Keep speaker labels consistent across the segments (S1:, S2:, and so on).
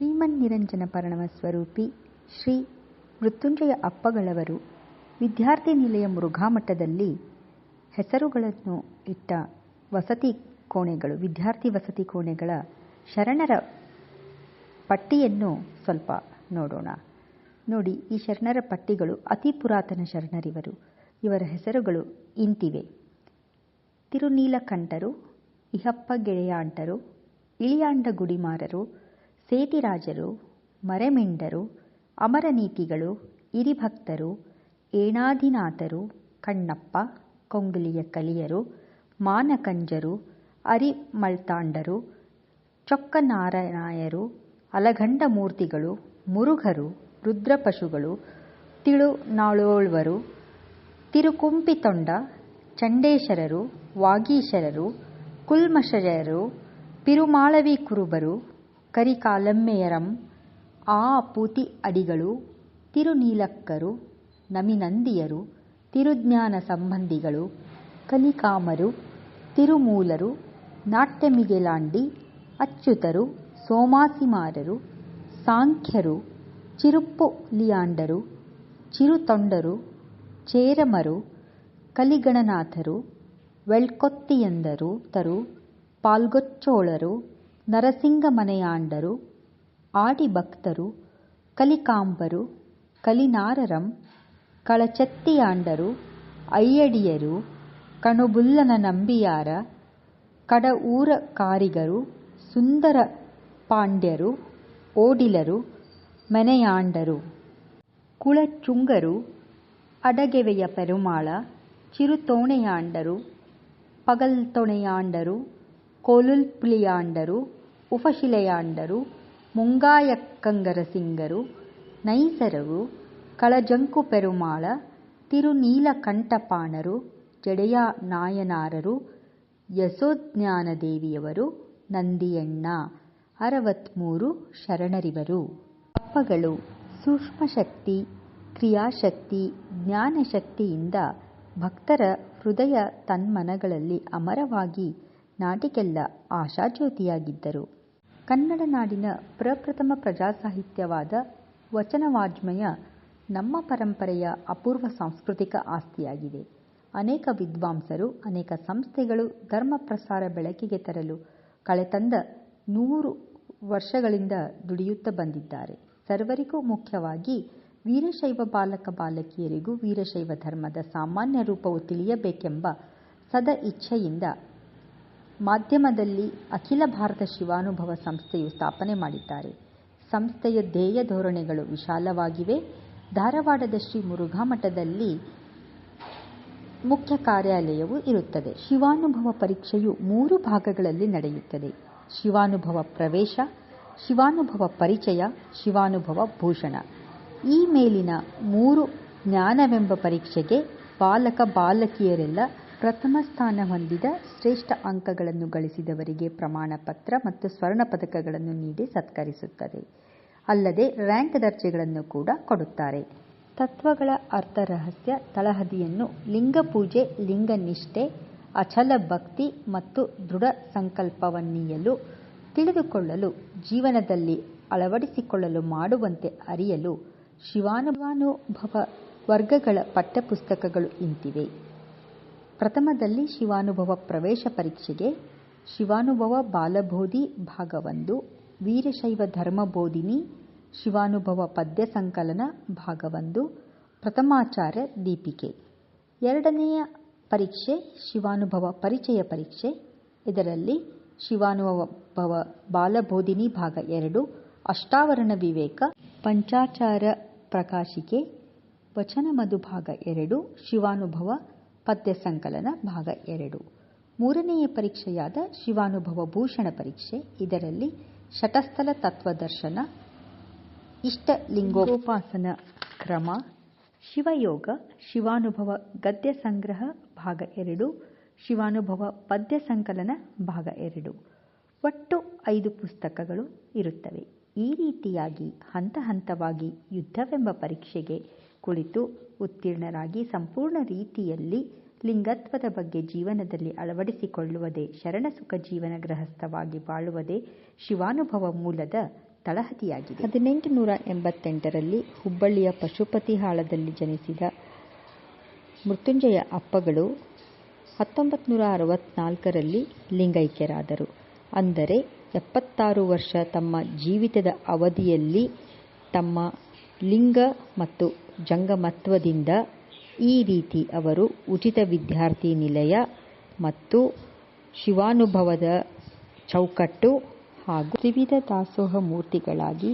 S1: ಶ್ರೀಮನ್ನಿರಂಜನ ಪರಣವ ಸ್ವರೂಪಿ ಶ್ರೀ ಮೃತ್ಯುಂಜಯ ಅಪ್ಪಗಳವರು ವಿದ್ಯಾರ್ಥಿ ನಿಲಯ ಮುರುಘಾಮಠದಲ್ಲಿ ಹೆಸರುಗಳನ್ನು ಇಟ್ಟ ವಸತಿ ಕೋಣೆಗಳು, ವಿದ್ಯಾರ್ಥಿ ವಸತಿ ಕೋಣೆಗಳ ಶರಣರ ಪಟ್ಟಿಯನ್ನು ಸ್ವಲ್ಪ ನೋಡೋಣ. ನೋಡಿ, ಈ ಶರಣರ ಪಟ್ಟಿಗಳು ಅತಿ ಪುರಾತನ ಶರಣರಿವರು. ಇವರ ಹೆಸರುಗಳು ಇಂತಿವೆ. ತಿರುನೀಲಕಂಠರು ಇಹಪ್ಪ ಗೆಳೆಯಾಂಟರು ಇಳಿಯಾಂಡ ಗುಡಿಮಾರರು ಸೇತಿರಾಜರು, ಮರೆಮಿಂಡರು, ಅಮರನೀತಿಗಳು, ಇರಿಭಕ್ತರು ಏಣಾದಿನಾಥರು ಕಣ್ಣಪ್ಪ, ಕೊಂಗುಲಿಯ ಕಲಿಯರು, ಮಾನಕಂಜರು, ಅರಿಮಳ್ತಾಂಡರು ಚೊಕ್ಕನಾರಾಯಣಾಯರು ಅಲಗಂಡ ಮೂರ್ತಿಗಳು ಮುರುಘರು, ರುದ್ರಪಶುಗಳು, ತಿಳುನಾಳೋಳ್ವರು, ತಿರುಕುಂಪಿತೊಂಡ, ಚಂಡೇಶರರು, ವಾಗೀಶರರು ಕುಲ್ಮಶರರು ಪಿರುಮಾಳವಿ ಕುರುಬರು ಕರಿಕಾಲಮ್ಮೆಯರಂ ಆ ಪೂತಿ ಅಡಿಗಳು, ತಿರುನೀಲಕ್ಕರು, ನಮಿನಂದಿಯರು, ತಿರುಜ್ಞಾನ ಸಂಬಂಧಿಗಳು, ಕಲಿಕಾಮರು, ತಿರುಮೂಲರು, ನಾಟ್ಯಮಿಗೆಲಾಂಡಿ, ಅಚ್ಯುತರು, ಸೋಮಾಸಿಮಾರರು, ಸಾಂಖ್ಯರು ಚಿರುಪ್ಪು ಲಿಯಾಂಡರು ಚಿರುತೊಂಡರು, ಚೇರಮರು, ಕಲಿಗಣನಾಥರು ವೆಳ್ಕೊತ್ತಿಯಂದರು ತರು ಪಾಲ್ಗೊಚ್ಚೋಳರು ನರಸಿಂಗಮನೆಯಾಂಡರು, ಆಡಿಭಕ್ತರು, ಕಲಿಕಾಂಬರು, ಕಲಿನಾರರಂ, ಕಳಚೆತ್ತಿಯಾಂಡರು, ಅಯ್ಯಡಿಯರು ಕಣುಬುಲ್ಲನ ನಂಬಿಯಾರ ಕಡಊರ ಕಾರಿಗರು ಸುಂದರ ಪಾಂಡ್ಯರು ಓಡಿಲರು, ಮೆನೆಯಾಂಡರು. ಕುಳಚುಂಗರು, ಅಡಗೆವೆಯ ಪೆರುಮಾಳ, ಚಿರುತೋಣೆಯಾಂಡರು, ಪಗಲ್ತೊಣೆಯಾಂಡರು ಕೋಲುಲ್ಪುಲಿಯಾಂಡರು ಉಪಶಿಲೆಯಾಂಡರು ಮುಂಗಾಯಕ್ಕಂಗರಸಿಂಗರು ನೈಸರರು ಕಳಜಂಕು ಪೆರುಮಾಳ ತಿರುನೀಲಕಂಠಪಾಣರು ಜಡೆಯ ನಾಯನಾರರು ಯಶೋಜ್ಞಾನದೇವಿಯವರು, ನಂದಿಯಣ್ಣ, ಅರವತ್ಮೂರು ಶರಣರಿವರು. ಅಪ್ಪಗಳು, ಸೂಕ್ಷ್ಮಶಕ್ತಿ, ಕ್ರಿಯಾಶಕ್ತಿ, ಜ್ಞಾನಶಕ್ತಿಯಿಂದ ಭಕ್ತರ ಹೃದಯ ತನ್ಮನಗಳಲ್ಲಿ ಅಮರವಾಗಿ ನಾಡಿಗೆಲ್ಲ ಆಶಾಜ್ಯೋತಿಯಾಗಿದ್ದರು. ಕನ್ನಡ ನಾಡಿನ ಪ್ರಪ್ರಥಮ ಪ್ರಜಾಸಾಹಿತ್ಯವಾದ ವಚನವಾಜ್ಮಯ ನಮ್ಮ ಪರಂಪರೆಯ ಅಪೂರ್ವ ಸಾಂಸ್ಕೃತಿಕ ಆಸ್ತಿಯಾಗಿದೆ. ಅನೇಕ ವಿದ್ವಾಂಸರು, ಅನೇಕ ಸಂಸ್ಥೆಗಳು ಧರ್ಮ ಪ್ರಸಾರ ಬೆಳಕಿಗೆ ತರಲು ಕಳೆತಂದ ನೂರು ವರ್ಷಗಳಿಂದ ದುಡಿಯುತ್ತ ಬಂದಿದ್ದಾರೆ. ಸರ್ವರಿಗೂ ಮುಖ್ಯವಾಗಿ ವೀರಶೈವ ಬಾಲಕ ಬಾಲಕಿಯರಿಗೂ ವೀರಶೈವ ಧರ್ಮದ ಸಾಮಾನ್ಯ ರೂಪವು ತಿಳಿಯಬೇಕೆಂಬ ಸದ ಇಚ್ಛೆಯಿಂದ ಮಾಧ್ಯಮದಲ್ಲಿ ಅಖಿಲ ಭಾರತ ಶಿವಾನುಭವ ಸಂಸ್ಥೆಯು ಸ್ಥಾಪನೆ ಮಾಡಿದ್ದಾರೆ. ಸಂಸ್ಥೆಯ ಧ್ಯೇಯ ಧೋರಣೆಗಳು ವಿಶಾಲವಾಗಿವೆ. ಧಾರವಾಡದ ಶ್ರೀ ಮುರುಘಾಮಠದಲ್ಲಿ ಮುಖ್ಯ ಕಾರ್ಯಾಲಯವು ಇರುತ್ತದೆ. ಶಿವಾನುಭವ ಪರೀಕ್ಷೆಯು ಮೂರು ಭಾಗಗಳಲ್ಲಿ ನಡೆಯುತ್ತದೆ. ಶಿವಾನುಭವ ಪ್ರವೇಶ, ಶಿವಾನುಭವ ಪರಿಚಯ, ಶಿವಾನುಭವ ಭೂಷಣ. ಈ ಮೇಲಿನ ಮೂರು ಜ್ಞಾನವೆಂಬ ಪರೀಕ್ಷೆಗೆ ಬಾಲಕ ಬಾಲಕಿಯರೆಲ್ಲ ಪ್ರಥಮ ಸ್ಥಾನ ಹೊಂದಿದ ಶ್ರೇಷ್ಠ ಅಂಕಗಳನ್ನು ಗಳಿಸಿದವರಿಗೆ ಪ್ರಮಾಣ ಪತ್ರ ಮತ್ತು ಸ್ವರ್ಣ ಪದಕಗಳನ್ನು ನೀಡಿ ಸತ್ಕರಿಸುತ್ತದೆ. ಅಲ್ಲದೆ ರ್ಯಾಂಕ್ ದರ್ಜೆಗಳನ್ನು ಕೂಡ ಕೊಡುತ್ತಾರೆ. ತತ್ವಗಳ ಅರ್ಥ ರಹಸ್ಯ, ತಳಹದಿಯನ್ನು ಲಿಂಗಪೂಜೆ ಲಿಂಗನಿಷ್ಠೆ ಅಚಲ ಭಕ್ತಿ ಮತ್ತು ದೃಢ ಸಂಕಲ್ಪವನ್ನೀಯಲು, ತಿಳಿದುಕೊಳ್ಳಲು, ಜೀವನದಲ್ಲಿ ಅಳವಡಿಸಿಕೊಳ್ಳಲು ಮಾಡುವಂತೆ ಅರಿಯಲು ಶಿವಾನುಭವ ವರ್ಗಗಳ ಪಠ್ಯಪುಸ್ತಕಗಳು ಇಂತಿವೆ. ಪ್ರಥಮದಲ್ಲಿ ಶಿವಾನುಭವ ಪ್ರವೇಶ ಪರೀಕ್ಷೆಗೆ ಶಿವಾನುಭವ ಬಾಲಬೋಧಿ ಭಾಗ ಒಂದು ವೀರಶೈವ ಧರ್ಮಬೋಧಿನಿ, ಶಿವಾನುಭವ ಪದ್ಯ ಸಂಕಲನ ಭಾಗ ಒಂದು ಪ್ರಥಮಾಚಾರ್ಯ ದೀಪಿಕೆ. ಎರಡನೆಯ ಪರೀಕ್ಷೆ ಶಿವಾನುಭವ ಪರಿಚಯ ಪರೀಕ್ಷೆ. ಇದರಲ್ಲಿ ಶಿವಾನುಭವ ಬಾಲಬೋಧಿನಿ ಭಾಗ ಎರಡು, ಅಷ್ಟಾವರಣ ವಿವೇಕ ಪಂಚಾಚಾರ ಪ್ರಕಾಶಿಕೆ. ವಚನ ಮಧು ಭಾಗ ಎರಡು, ಶಿವಾನುಭವ ಪದ್ಯ ಸಂಕಲನ ಭಾಗ ಎರಡು. ಮೂರನೆಯ ಪರೀಕ್ಷೆಯಾದ ಶಿವಾನುಭವ ಭೂಷಣ ಪರೀಕ್ಷೆ. ಇದರಲ್ಲಿ ಶಟಸ್ಥಲ ತತ್ವದರ್ಶನ ಇಷ್ಟ ಲಿಂಗೋಪಾಸನ ಕ್ರಮ, ಶಿವಯೋಗ, ಶಿವಾನುಭವ ಗದ್ಯ ಸಂಗ್ರಹ ಭಾಗ ಎರಡು, ಶಿವಾನುಭವ ಪದ್ಯ ಸಂಕಲನ ಭಾಗ ಎರಡು. ಒಟ್ಟು ಐದು ಪುಸ್ತಕಗಳು ಇರುತ್ತವೆ. ಈ ರೀತಿಯಾಗಿ ಹಂತ ಹಂತವಾಗಿ ಯುದ್ಧವೆಂಬ ಪರೀಕ್ಷೆಗೆ ಕುಳಿತು ಉತ್ತೀರ್ಣರಾಗಿ ಸಂಪೂರ್ಣ ರೀತಿಯಲ್ಲಿ ಲಿಂಗತ್ವದ ಬಗ್ಗೆ ಜೀವನದಲ್ಲಿ ಅಳವಡಿಸಿಕೊಳ್ಳುವುದೇ ಶರಣಸುಖ ಜೀವನ ಗೃಹಸ್ಥವಾಗಿ ಬಾಳುವುದೇ ಶಿವಾನುಭವ ಮೂಲದ ತಳಹದಿಯಾಗಿದೆ. ಹದಿನೆಂಟು ನೂರ ಎಂಬತ್ತೆಂಟರಲ್ಲಿ ಹುಬ್ಬಳ್ಳಿಯ ಪಶುಪತಿ ಹಾಳದಲ್ಲಿ ಜನಿಸಿದ ಮೃತ್ಯುಂಜಯ ಅಪ್ಪಗಳು ಹತ್ತೊಂಬತ್ತು ನೂರ ಲಿಂಗೈಕ್ಯರಾದರು. ಅಂದರೆ ಎಪ್ಪತ್ತಾರು ವರ್ಷ ತಮ್ಮ ಜೀವಿತದ ಅವಧಿಯಲ್ಲಿ ತಮ್ಮ ಲಿಂಗ ಮತ್ತು ಜಂಗಮತ್ವದಿಂದ ಈ ರೀತಿ ಅವರು ಉಚಿತ ವಿದ್ಯಾರ್ಥಿ ನಿಲಯ ಮತ್ತು ಶಿವಾನುಭವದ ಚೌಕಟ್ಟು ಹಾಗೂ ತ್ರಿವಿಧ ದಾಸೋಹ ಮೂರ್ತಿಗಳಾಗಿ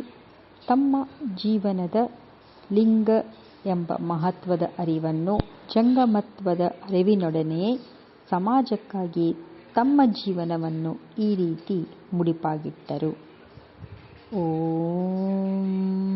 S1: ತಮ್ಮ ಜೀವನದ ಲಿಂಗ ಎಂಬ ಮಹತ್ವದ ಅರಿವನ್ನು ಜಂಗಮತ್ವದ ಅರಿವಿನೊಡನೆಯೇ ಸಮಾಜಕ್ಕಾಗಿ ತಮ್ಮ ಜೀವನವನ್ನು ಈ ರೀತಿ ಮುಡಿಪಾಗಿಟ್ಟರು. ಓಂ.